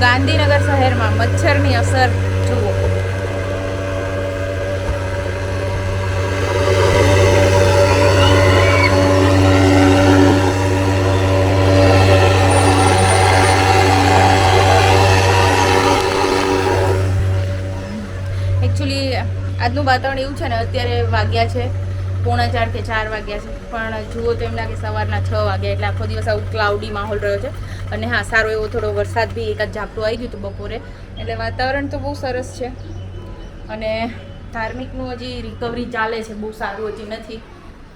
ગાંધીનગર શહેરમાં મચ્છરની અસર જુઓ. એકચ્યુઅલી આજનું વાતાવરણ એવું છે ને અત્યારે વાગ્યા છે. પોણા ચાર કે ચાર વાગ્યા છે. પણ જુઓ તો એમ લાગે સવારના છ વાગ્યા એટલે આખો દિવસ આવું ક્લાઉડી માહોલ રહ્યો છે. અને હા, સારો એવો થોડો વરસાદ બી એકાદ ઝાપટું આવી ગયું હતું બપોરે. એટલે વાતાવરણ તો બહુ સરસ છે. અને ધાર્મિકનું હજી રિકવરી ચાલે છે, બહુ સારું હજી નથી.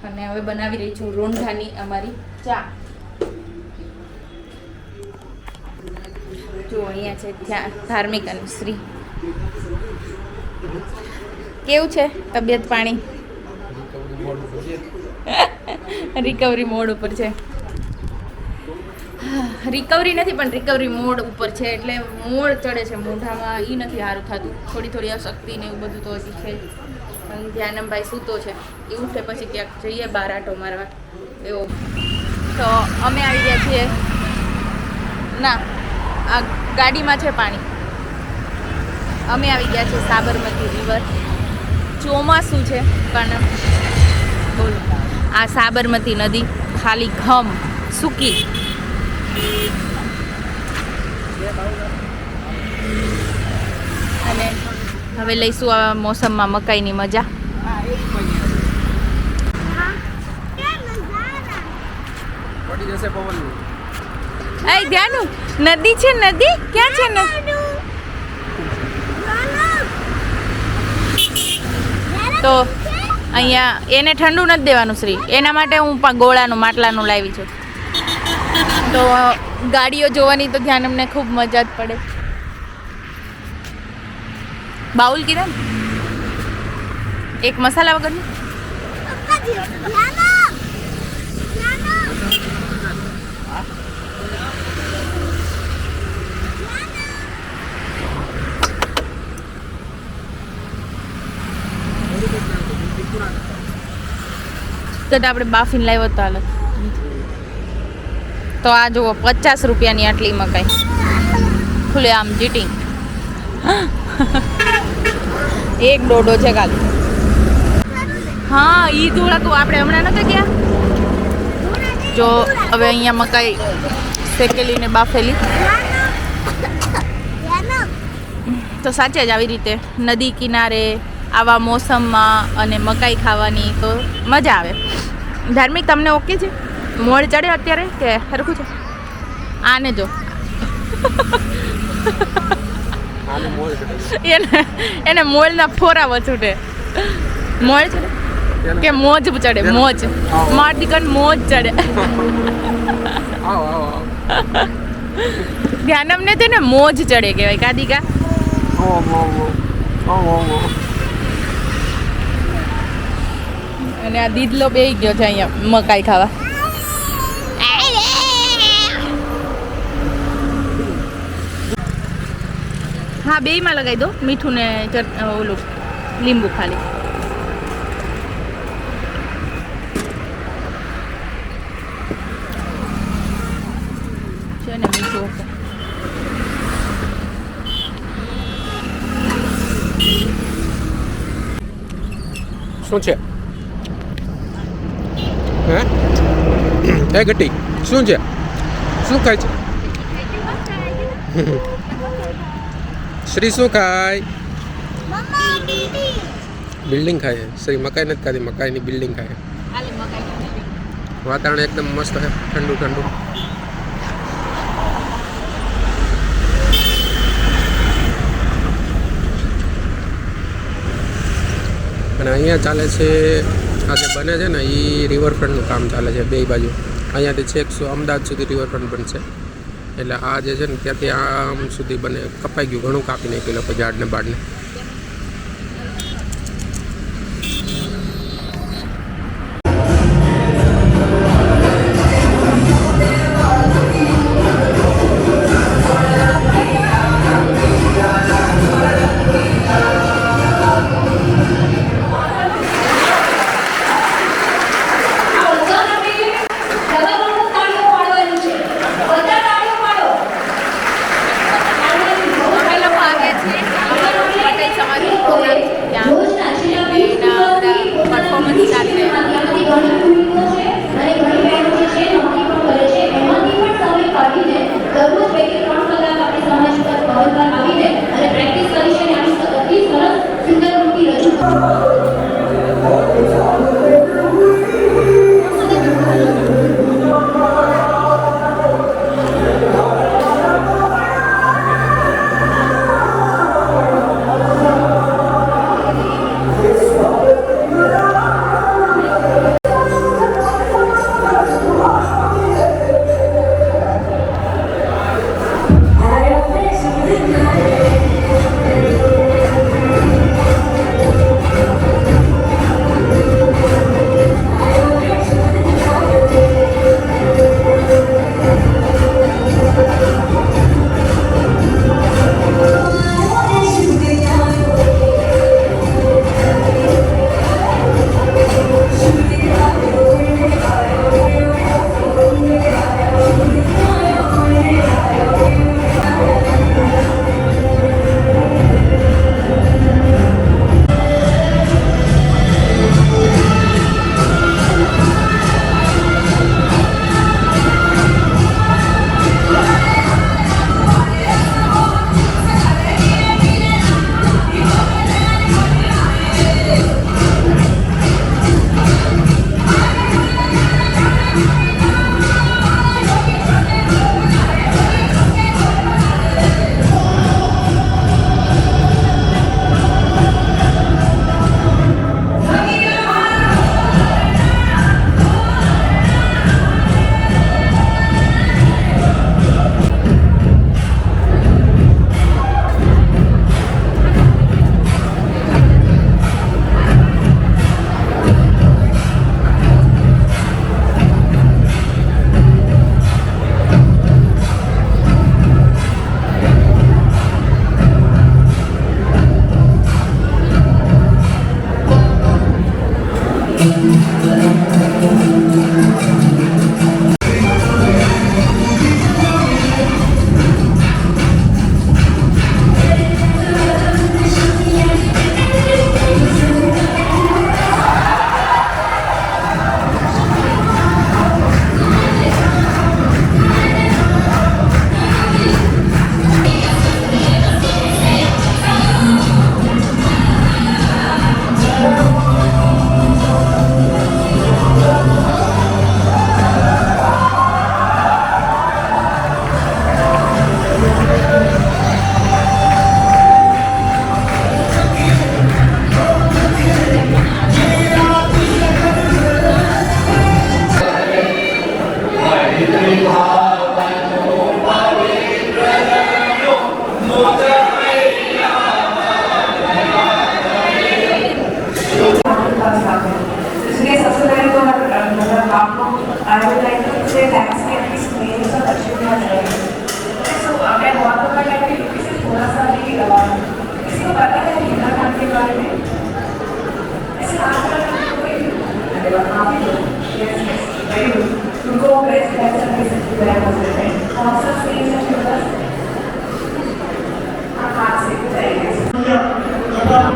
અને હવે બનાવી રહી છું રોંઢાની અમારી ચા. જો અહીંયા છે ત્યાં ધાર્મિક અને શ્રી કેવું છે તબિયત પાણી? રિકવરી મોડ ઉપર છે. રિકવરી નથી, પણ રિકવરી મોડ ઉપર છે. એટલે મોડ ચડે છે. મોઢામાં એ નથી સારું થતું. થોડી થોડી અશક્તિ ને એવું બધું તો હજી છે. ધ્યાનમભાઈ સૂતો છે. એ ઉઠે પછી ક્યાંક જઈએ બાર આટો મારવા. એવો. તો અમે આવી ગયા છીએ. ના, આ ગાડીમાં છે પાણી. અમે આવી ગયા છીએ સાબરમતી રિવર. ચોમાસું છે, પણ બોલો આ સાબરમતી નદી ખાલી ઘમ સૂકી. અને હવે લઈશું આ મોસમમાં મકાઈની મજા. એ ધ્યાનું. નદી છે નદી? ક્યાં છે નદી? તો અહીંયા એને ઠંડુ નથી દેવાનું શ્રી. એના માટે હું પણ ગોળાનું, માટલાનું લાવી છું. તો ગાડીઓ જોવાની તો ધ્યાન અમને ખૂબ મજા જ પડે. બાઉલ કીધા એક મસાલા વગરનું? તો આપણે બાફીને લાવ્યો તો હાલ. તો આ જુઓ, પચાસ રૂપિયાની આટલી મકાઈ. ખુલે આમ જીટિંગ એક દોઢો છે કાલ. હા, ઈ જોડા તો આપણે હમણાં નતા ગયા? જો, હવે અહીંયા મકાઈ શેકેલી ને બાફેલી. તો સાચે જ આવી રીતે નદી કિનારે આવા મોસમમાં અને મકાઈ ખાવાની તો મજા આવે. ધાર્મિક, તમને ઓકે છે? મોડ ચડે અત્યારે કે સરખું છે? આને જો. એને એને મોલના ફોરા વચૂટે મોળ ચડે? કે મોજ ચડે, મોજ. માર દીકન મોજ ચડે. આવો આવો આવો ધ્યાન અમને છે ને મોજ ચડે કહેવાય, કા દીકા આવો આવો આવો આવો અને આ દીદલો બે ગયો છે અહીંયા મકાઈ ખાવા. હા, બેયમાં લગાવી દો, મીઠું ને ઓલું, લીંબુ ખાલી. છે ને મીઠું શું છે હે એ ઘટી શું છે? શું ખાય છે? શ્રી શું ખાય? બિલ્ડિંગ ખાય શ્રી મકાઈ નથી ખાતી મકાઈની બિલ્ડિંગ ખાય વાતાવરણ એકદમ મસ્ત છે, ઠંડુ ઠંડુ. અને અહીંયા ચાલે છે, આ જે બને છે ને એ રિવરફ્રન્ટનું કામ ચાલે છે, બે બાજુ. અહીંયાથી છેક અમદાવાદ સુધી રિવરફ્રન્ટ પણ છે. એટલે આ જે છે ને ત્યાંથી આમ સુધી બને, કપાઈ ગયું, ઘણું કાપી નાખ્યું લોકો ઝાડને બાડને. लेके क्रॉस लगा अपने समाज पर बहुत बार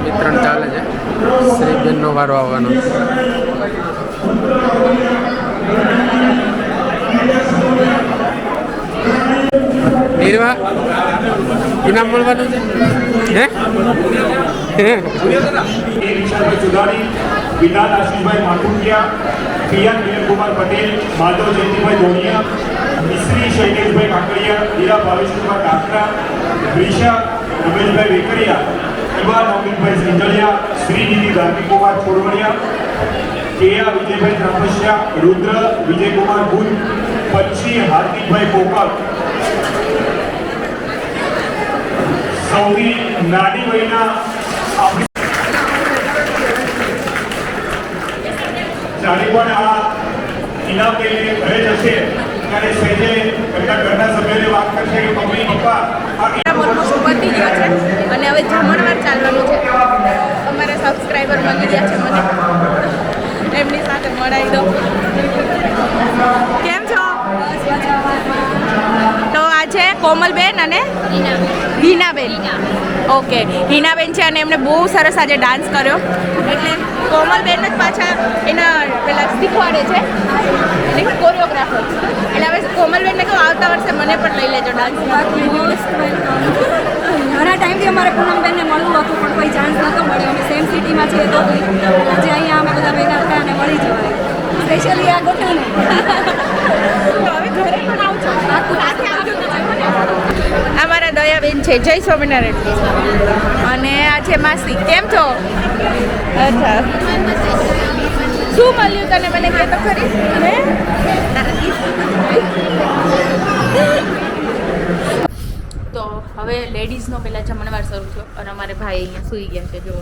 વિતરણ ચાલે છે. શ્રીબેનનો વારો આવવાનો. નીરવા ઇનામ મળવાનું છે? હે? કિરણકુમાર પટેલ, માધવ જયંતિભાઈ ધોનિયા મિશ્રી શૈલેષભાઈ કાકડિયા હીરા ભાવેશકુમાર કાકરા ગ્રીષા રમેશભાઈ વેકરિયા, યુવા નવનીતભાઈ સિંજલિયા શ્રીનિધિ ધાર્મિકુમાર છોડવણિયા કેયા વિજયભાઈ ત્રાપસ્યા, રુદ્ર, વિજયકુમાર ભુજ પચ્છી હાર્દિકભાઈ કોકર સૌની નાની વયના આપણી જ્યારે પણ આ ઇનામ લઈને ઘરે જશે. ત્યારે સહેજે એમના ઘરના સભ્યોને વાત કરશે કે મમ્મી પપ્પા ઓલમોસ્ટ પતી ગયો છે? અને હવે જમણવાર ચાલવાનું છે. અમારા સબસ્ક્રાઈબર મળી ગયા છે મને. એમની સાથે મળાવી દો. કેમ છો? તો આજે કોમલબેન અને હિનાબેન. ઓકે. હિનાબેન છે અને એમને બહુ સરસ આજે ડાન્સ કર્યો. એટલે કોમલબેન જ પાછા એના પેલા શીખવાડે છે. એટલે કોરિયોગ્રાફર એટલે હવે કોમલબેનને કહું આવતા વર્ષે મને પણ લઈ લેજો ડાન્સ ઘણા ટાઈમથી અમારે પૂનમબેનને મળવું હતું પણ કોઈ ચાન્સ નહોતો મળ્યો. અમે સેમ સિટીમાં છીએ તો આજે અહીંયા અમે બધા ભેગા થયા અને મળી જવાય. સ્પેશિયલી આ ગોઠવણ હવે ઘરે પણ આવજો સાથે આવજો છે. જય સ્વામિનારાયણ. અને આ છે માસી. કેમ છો? અચ્છા. શું મળ્યું તને? મને કે તો ખરી? તો હવે લેડીઝનો પહેલાં જમણવાર શરૂ થયો અને અમારે ભાઈ અહીંયા સૂઈ ગયા છે, જુઓ.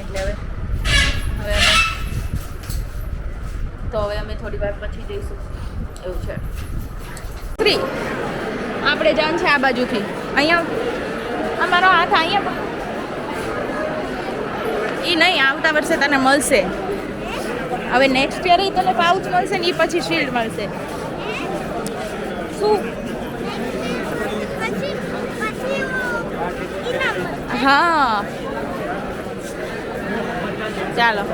એટલે હવે હવે તો હવે અમે થોડી વાર પછી જઈશું. એવું છે. ફ્રી આપણે જાણ છે આ બાજુથી. અહીંયા અમારો હાથ અહીંયા એ નહીં, આવતા વર્ષે તને મળશે. હવે નેક્સ્ટ યર તને પાઉચ મળશે ને એ પછી શિલ્ડ મળશે. શું? હા. ચાલો.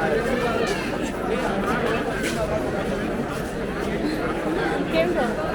કેમ છો?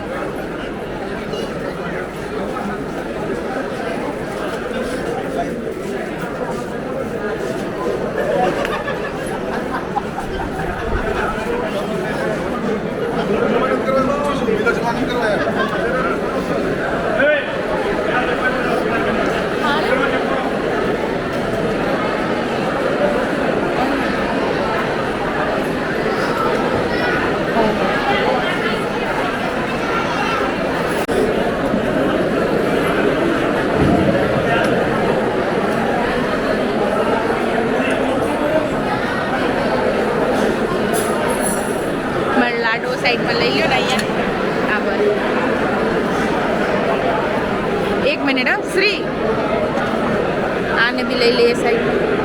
મારે લાડો સાઈડમાં લઈ લ્યો ને અહીંયા આ એક મિનિટ, હા. શ્રી આને બી લઈ લઈએ સાહેબ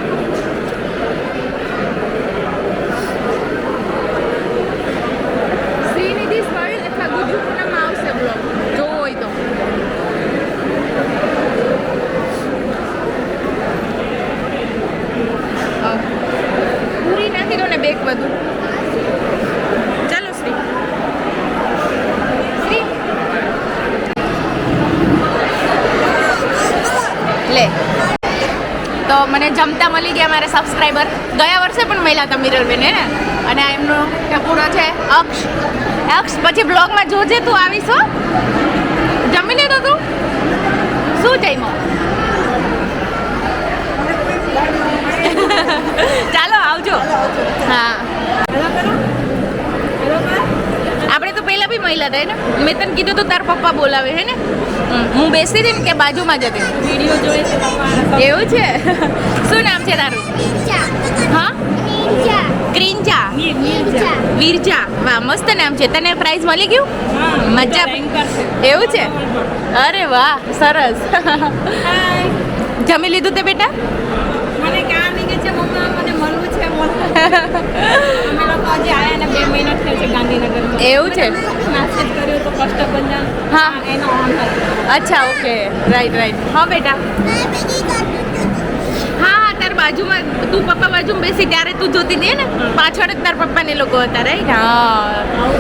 પૂરી નાખી દો ને બેક બધું ચાલો શ્રી શ્રી લે તો મને જમતા મળી ગયા મારા સબસ્ક્રાઈબર ગયા વર્ષે પણ મળ્યા હતા મિરલબેન ને અને એમનો ટપુડો છે, અક્ષ. અક્ષ, પછી બ્લોગમાં જોજે તું આવીશ, હો. જમી લીધું તું. શું જમ્યો ચાલો આવજો હા આપણે તો પહેલા બી મહિલા હતા હે ને? મેં તને કીધું તો તાર પપ્પા બોલાવે હે ને? હું બેસી હતી ને કે બાજુમાં જ હતી વીડિયો જોઈએ છે પપ્પા એવું છે? શું નામ છે તારું? હા? ક્રિંચા વીરચા વાહ મસ્ત નામ છે. તને પ્રાઇઝ મળી ગયું? મજા એવું છે? અરે વાહ સરસ. જમી લીધું તે બેટા? મને કામ નીકળે છે મમ્મા મને મળવું છે મળવું અમે લોકો હજી આયા ને બે મહિના થયા છે ગાંધીનગર એવું છે? મેસેજ કર્યો તો કષ્ટભંજન. હા. એનો ઓન અચ્છા ઓકે. રાઈટ રાઈટ હા બેટા. હા તાર બાજુમાં તું પપ્પા બાજુમાં બેસી ત્યારે તું જોતી હતી ને? પાછળ જ તાર પપ્પા ને લોકો હતા રાઈટ હા.